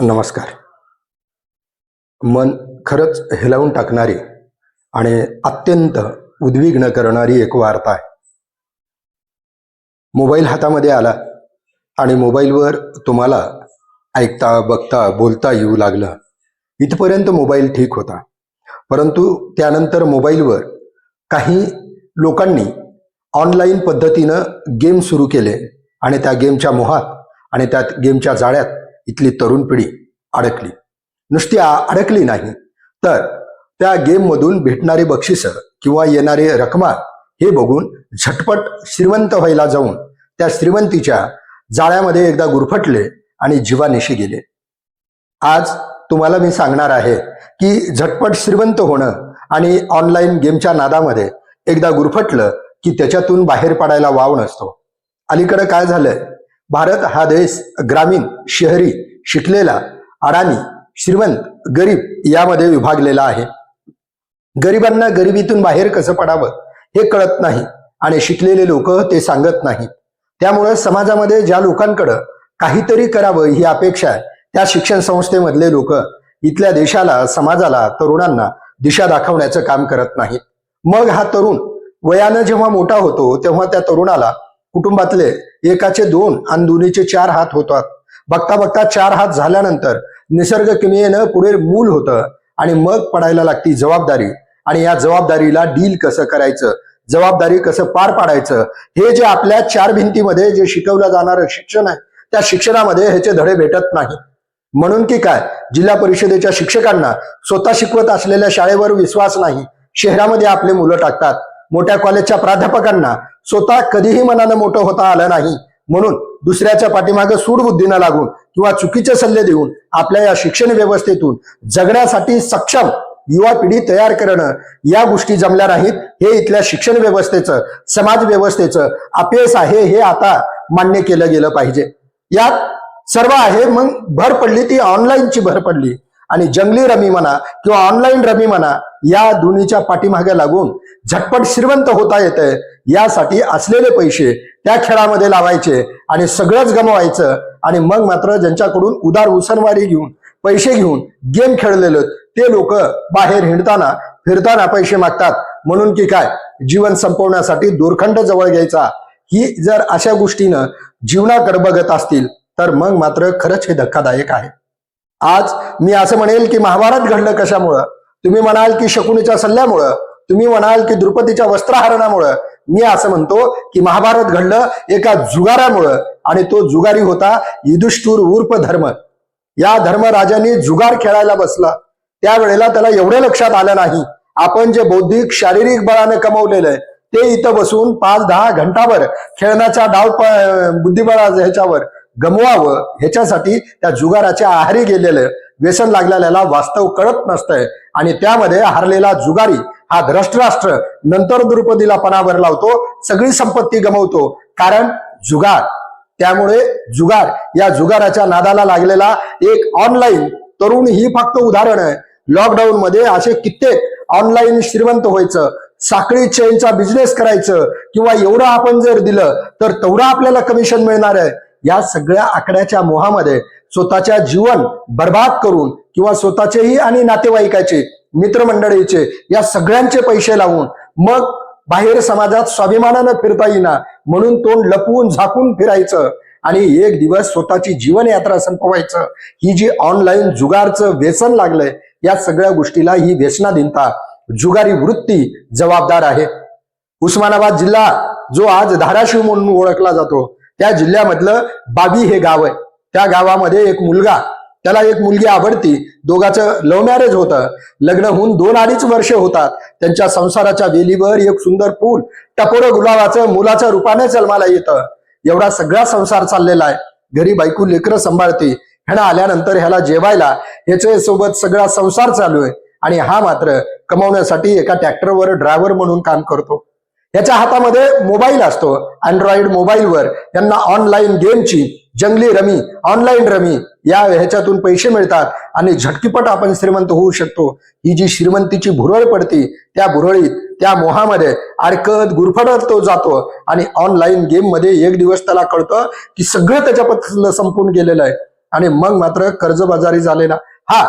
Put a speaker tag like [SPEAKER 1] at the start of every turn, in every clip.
[SPEAKER 1] नमस्कार. मन खरंच हेलावून टाकणारी आणि अत्यंत उद्विग्न करणारी एक वार्ता आहे. मोबाईल हातामध्ये आला आणि मोबाईलवर तुम्हाला ऐकता बघता बोलता येऊ लागलं. इथपर्यंत मोबाईल ठीक होता. परंतु त्यानंतर मोबाईलवर काही लोकांनी ऑनलाईन पद्धतीनं गेम सुरू केले आणि त्या गेमच्या मोहात आणि त्या गेमच्या जाळ्यात इथली तरुण पिढी अडकली. नुसती अडकली नाही तर त्या गेममधून भेटणारी बक्षिसं किंवा येणारे रकमा हे बघून झटपट श्रीमंत व्हायला जाऊन त्या श्रीमंतीच्या जाळ्यामध्ये एकदा गुरफटले आणि जीवानिशी गेले. आज तुम्हाला मी सांगणार आहे की झटपट श्रीमंत होणं आणि ऑनलाईन गेमच्या नादामध्ये एकदा गुरफटलं की त्याच्यातून बाहेर पडायला वाव नसतो. अलीकडं काय झालंय? भारत हा देश ग्रामीण शहरी शिकलेला अडाणी श्रीमंत गरीब यामध्ये विभागलेला आहे. गरिबांना गरिबीतून बाहेर कसं पडावं हे कळत नाही आणि शिकलेले लोक ते सांगत नाहीत. त्यामुळं समाजामध्ये ज्या लोकांकडं काहीतरी करावं ही अपेक्षा आहे त्या शिक्षण संस्थेमधले लोक इथल्या देशाला समाजाला तरुणांना दिशा दाखवण्याचं काम करत नाहीत. मग हा तरुण वयानं जेव्हा मोठा होतो तेव्हा त्या तरुणाला कुटुंबातले एकाचे दोन आणि दोन्हीचे चार हात होतात. बघता बघता चार हात झाल्यानंतर निसर्ग किमयेनं पुढे मूल होतं आणि मग पडायला लागती जबाबदारी. आणि या जबाबदारीला डील कसं करायचं? जबाबदारी कसं पार पाडायचं? हे जे आपल्या चार भिंतीमध्ये जे शिकवलं जाणारं शिक्षण आहे त्या शिक्षणामध्ये ह्याचे धडे भेटत नाही म्हणून की काय? जिल्हा परिषदेच्या शिक्षकांना स्वतः शिकवत असलेल्या शाळेवर विश्वास नाही. शहरामध्ये आपले मुलं टाकतात. मोठ्या कॉलेजच्या प्राध्यापकांना स्वतः कधीही मनानं मोठं होता आलं नाही. म्हणून दुसऱ्याच्या पाठीमागं सूडबुद्धीनं लागून किंवा चुकीचे सल्ले देऊन आपल्या या शिक्षण व्यवस्थेतून जगण्यासाठी सक्षम युवा पिढी तयार करणं या गोष्टी जमल्या नाहीत. हे इथल्या शिक्षण व्यवस्थेचं समाज व्यवस्थेचं अपयश आहे हे आता मान्य केलं गेलं पाहिजे. यात सर्व आहे मग भर पडली ती ऑनलाईनची भर पडली. आणि जंगली रमी म्हणा किंवा ऑनलाईन रमी म्हणा या दोन्हीच्या पाठीमागे लागून झटपट श्रीमंत होता येते यासाठी असलेले पैसे त्या खेळामध्ये लावायचे आणि सगळंच गमवायचं आणि मग मात्र ज्यांच्याकडून उदार उसनवारी घेऊन पैसे घेऊन गेम खेळलेले ते लोक बाहेर हिंडताना फिरताना पैसे मागतात. म्हणून की काय? जीवन संपवण्यासाठी दोरखंड जवळ घ्यायचा. ही जर अशा गोष्टीनं जीवनाकडे बघत असतील तर मग मात्र खरंच हे धक्कादायक आहे. आज मी असं म्हणेल की महाभारत घडलं कशामुळं? तुम्ही म्हणाल की शकुनीच्या सल्ल्यामुळं तुम्ही म्हणाल की द्रुपदीच्या वस्त्रहरणामुळं मी असं म्हणतो की महाभारत घडलं एका जुगारामुळं आणि तो जुगारी होता युधिष्ठूर उर्फ धर्म. या धर्मराजांनी जुगार खेळायला बसला. त्यावेळेला त्याला एवढं लक्षात आलं नाही. आपण जे बौद्धिक शारीरिक बळाने कमवलेलं आहे ते इथं बसून पाच दहा घंटाभर खेळण्याच्या डाव बुद्धिबळा ह्याच्यावर गमवावं ह्याच्यासाठी त्या जुगाराच्या आहारी गेलेलं व्यसन लागलेल्याला वास्तव कळत नसतंय. आणि त्यामध्ये हारलेला जुगारी हा धृष्टराष्ट्र नंतर द्रुपदीला पणावर लावतो सगळी संपत्ती गमवतो. कारण जुगार त्यामुळे जुगार या जुगाराच्या नादाला लागलेला एक ऑनलाईन तरुण ही फक्त उदाहरण आहे. लॉकडाऊन मध्ये असे कित्येक ऑनलाईन श्रीमंत व्हायचं साखळी चेनचा बिझनेस करायचं किंवा एवढं आपण जर दिलं तर तेवढं आपल्याला कमिशन मिळणार आहे. या सगळ्या आकड्याच्या मोहामध्ये स्वतःच्या जीवन बर्बाद करून किंवा स्वतःचेही आणि नातेवाईकाचे मित्रमंडळीचे या सगळ्यांचे पैसे लावून मग बाहेर समाजात स्वाभिमानानं फिरता येईना म्हणून तोंड लपवून झाकून फिरायचं आणि एक दिवस स्वतःची जीवनयात्रा संपवायचं. ही जी ऑनलाईन जुगारचं व्यसन लागलंय या सगळ्या गोष्टीला ही व्यसनाधीनता जुगारी वृत्ती जबाबदार आहे. उस्मानाबाद जिल्हा जो आज धाराशिव म्हणून ओळखला जातो त्या जिल्ह्यामधलं बाबी हे गाव आहे. त्या गावामध्ये एक मुलगा त्याला एक मुलगी आवडती. दोघाचं लव्ह मॅरेज होतं. लग्न होऊन दोन अडीच वर्ष होतात. त्यांच्या संसाराच्या वेलीवर एक सुंदर पूल टपोरं गुलाबाचं मुलाच्या रूपाने जन्माला येतं. एवढा सगळा संसार चाललेला आहे. घरी बायको लेकरं सांभाळते. ह्याला आल्यानंतर ह्याला जेवायला ह्याच्या सोबत सगळा संसार चालू आहे. आणि हा मात्र कमवण्यासाठी एका ट्रॅक्टरवर ड्रायव्हर म्हणून काम करतो. याच्या हातामध्ये मोबाईल असतो. अँड्रॉइड मोबाईलवर यांना ऑनलाईन गेमची जंगली रमी ऑनलाईन रमी या ह्याच्यातून पैसे मिळतात आणि झटकीपट आपण श्रीमंत होऊ शकतो. ही जी श्रीमंतीची भुरळ पडती त्या भुरळीत त्या मोहामध्ये अडकत गुरफडत तो जातो आणि ऑनलाईन गेममध्ये एक दिवस त्याला कळतं की सगळं त्याच्यापासून संपून गेलेलं आहे. आणि मग मात्र कर्जबाजारी झालेला हा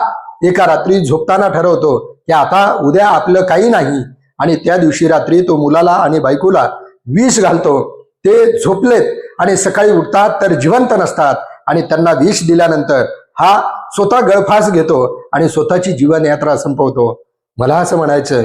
[SPEAKER 1] एका रात्री झोपताना ठरवतो की आता उद्या आपलं काही नाही. आणि त्या दिवशी रात्री तो मुलाला आणि बायकोला विष घालतो. ते झोपलेत आणि सकाळी उठतात तर जिवंत नसतात आणि त्यांना विष दिल्यानंतर हा स्वतः गळफास घेतो आणि स्वतःची जीवन यात्रा संपवतो. मला असं म्हणायचं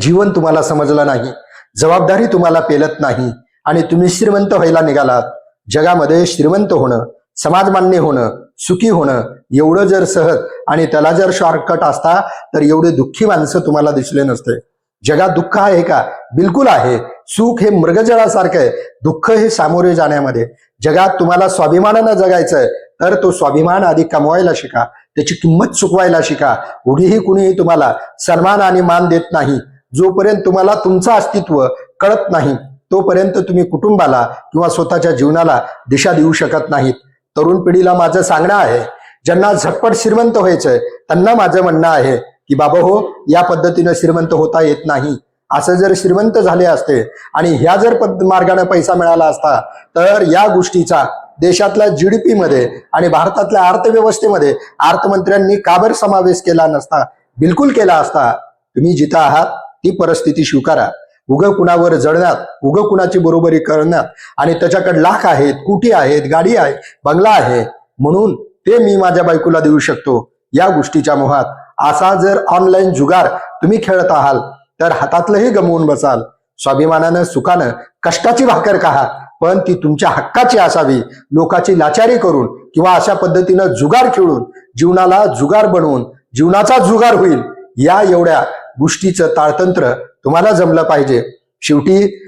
[SPEAKER 1] जीवन तुम्हाला समजलं नाही जबाबदारी तुम्हाला पेलत नाही आणि तुम्ही श्रीमंत व्हायला निघालात. जगामध्ये श्रीमंत होणं समाजमान्य होणं सुखी होणं एवढं जर सहज आणि त्याला जर शॉर्टकट असता तर एवढे दुःखी माणसं तुम्हाला दिसले नसते. जगात दुःख आहे का? बिलकुल आहे. सुख हे मृगजळासारखं आहे. दुःख हे सामोरे जाण्यामध्ये. जगात तुम्हाला स्वाभिमानानं जगायचंय तर तो स्वाभिमान आधी कमवायला शिका. त्याची किंमत चुकवायला शिका. उगीही कुणीही तुम्हाला सन्मान आणि मान देत नाही. जोपर्यंत तुम्हाला तुमचं अस्तित्व कळत नाही तोपर्यंत तुम्ही कुटुंबाला किंवा स्वतःच्या जीवनाला दिशा देऊ शकत नाहीत. तरुण पिढीला माझं सांगणं आहे ज्यांना झटपट श्रीमंत व्हायचंय त्यांना माझं म्हणणं आहे की बाबा हो या पद्धतीनं श्रीमंत होता येत नाही. असं जर श्रीमंत झाले असते आणि ह्या जर पद मार्गाने पैसा मिळाला असता तर या गोष्टीचा देशातल्या जीडीपी मध्ये आणि भारतातल्या अर्थव्यवस्थेमध्ये अर्थमंत्र्यांनी काबर समावेश केला नसता? बिलकुल केला असता. तुम्ही जिथं आहात ती परिस्थिती स्वीकारा. उग कुणावर जळण्यात उग कुणाची बरोबरी करण्यात आणि त्याच्याकडे लाख आहेत कुटी आहेत गाडी आहे बंगला आहे म्हणून ते मी माझ्या बायकोला देऊ शकतो. या गोष्टीच्या मोहात असा जर ऑनलाईन जुगार तुम्ही खेळत आहाल तर हातातलंही गमवून बसाल. स्वाभिमानानं सुखानं कष्टाची भाकर कहा पण ती तुमच्या हक्काची असावी. लोकाची लाचारी करून किंवा अशा पद्धतीनं जुगार खेळून जीवनाला जुगार बनवून जीवनाचा जुगार होईल या एवढ्या गोष्टीचं ताळतंत्र तुम्हाला जमलं पाहिजे. शेवटी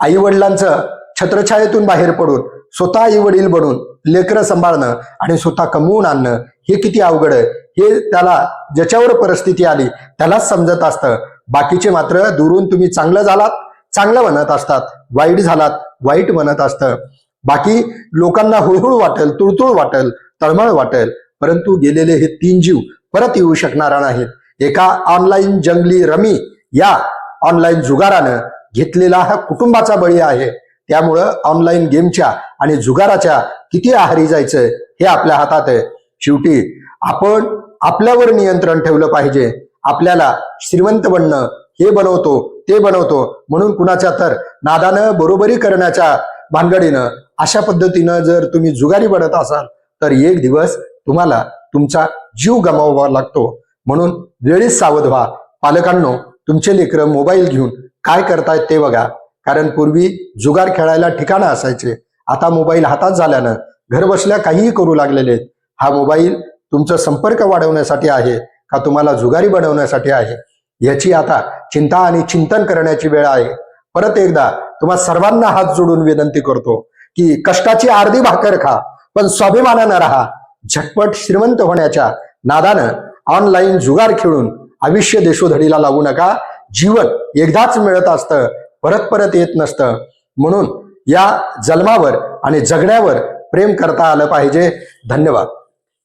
[SPEAKER 1] आई वडिलांचं छत्रछायेतून बाहेर पडून स्वतः आई वडील बनून लेकरं सांभाळणं आणि स्वतः कमवून आणणं हे किती अवघड आहे. हे त्याला ज्याच्यावर परिस्थिती आली त्यालाच समजत असतं. बाकीचे मात्र दुरून तुम्ही चांगलं झालात चांगलं म्हणत असतात. वाईट झालात वाईट म्हणत असतं. बाकी लोकांना हुळहुळ वाटेल तुळतुळ वाटेल तळमळ वाटेल. परंतु गेलेले हे तीन जीव परत येऊ शकणार नाहीत. एका ऑनलाईन जंगली रमी या ऑनलाईन जुगारानं घेतलेला हा कुटुंबाचा बळी आहे. त्यामुळं ऑनलाईन गेमच्या आणि जुगाराच्या किती आहारी जायचं हे आपल्या हातात आहे. शेवटी आपण आपल्यावर नियंत्रण ठेवलं पाहिजे. आपल्याला श्रीमंत बनणं हे बनवतो ते बनवतो म्हणून कुणाच्या तर नादानं बरोबरी करण्याच्या भानगडीनं अशा पद्धतीनं जर तुम्ही जुगारी बनत असाल तर एक दिवस तुम्हाला तुमचा जीव गमावावा लागतो. म्हणून वेळीच सावध व्हा. पालकांनो तुमचे लेकरं मोबाईल घेऊन काय करतायत ते बघा. कारण पूर्वी जुगार खेळायला ठिकाणं असायचे. आता मोबाईल हातात झाल्यानं घर बसल्या काहीही करू लागलेले आहेत. हा मोबाईल तुमचा संपर्क वाढवण्यासाठी आहे का तुम्हाला जुगारी बनवण्यासाठी आहे? याची आता चिंता आणि चिंतन करण्याची वेळ आहे. परत एकदा तुम्हा सर्वांना हात जोडून विनंती करतो की कष्टाची अर्धी भाकर खा पण स्वाभिमानानं राहा. झटपट श्रीमंत होण्याच्या नादानं ऑनलाईन जुगार खेळून आयुष्य देशोधडीला लावू नका. जीवन एकदाच मिळत असतं परत परत येत नसतं. म्हणून या जन्मावर आणि जगण्यावर प्रेम करता आलं पाहिजे. धन्यवाद.